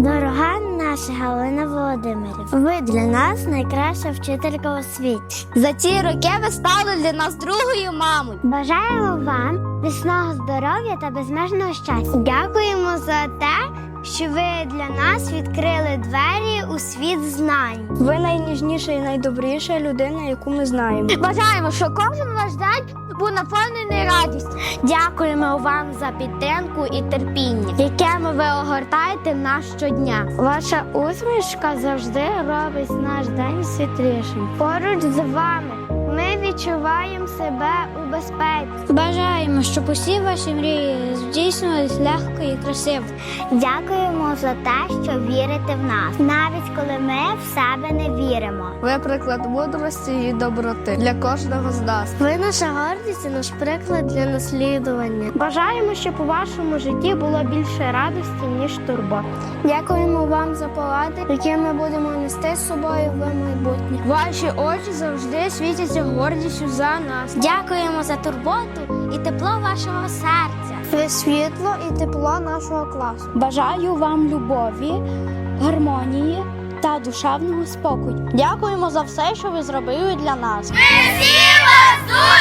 Дорога наша Галина Володимирівна, ви для нас найкраща вчителька у світі. За ці роки ви стали для нас другою мамою. Бажаємо вам вісного здоров'я та безмежного щастя. Дякуємо за те, що ви для нас відкрили двері знань. Ви найніжніша і найдобріша людина, яку ми знаємо. Бажаємо, що кожен ваш день був наповнений радістю. Дякуємо вам за підтримку і терпіння, якими ви огортаєте нас щодня. Ваша усмішка завжди робить наш день світлішим. Поруч з вами ми відчуваємо себе у безпеці. Бажаємо, щоб усі ваші мрії здійснились легко і красиво. Дякуємо за те, що вірите в нас, навіть коли ми в себе не віримо. Ви приклад мудрості і доброти для кожного з нас. Ви наша гордість і наш приклад для наслідування. Бажаємо, щоб у вашому житті було більше радості, ніж турбот. Дякуємо вам за поради, які ми будемо нести з собою в майбутнє. Ваші очі завжди світяться гордістю за нас. Дякуємо за турботу і тепло вашого серця. Ви світло і тепло нашого класу. Бажаю вам любові, гармонії та душевного спокою. Дякуємо за все, що ви зробили для нас. Ми всі вас дуже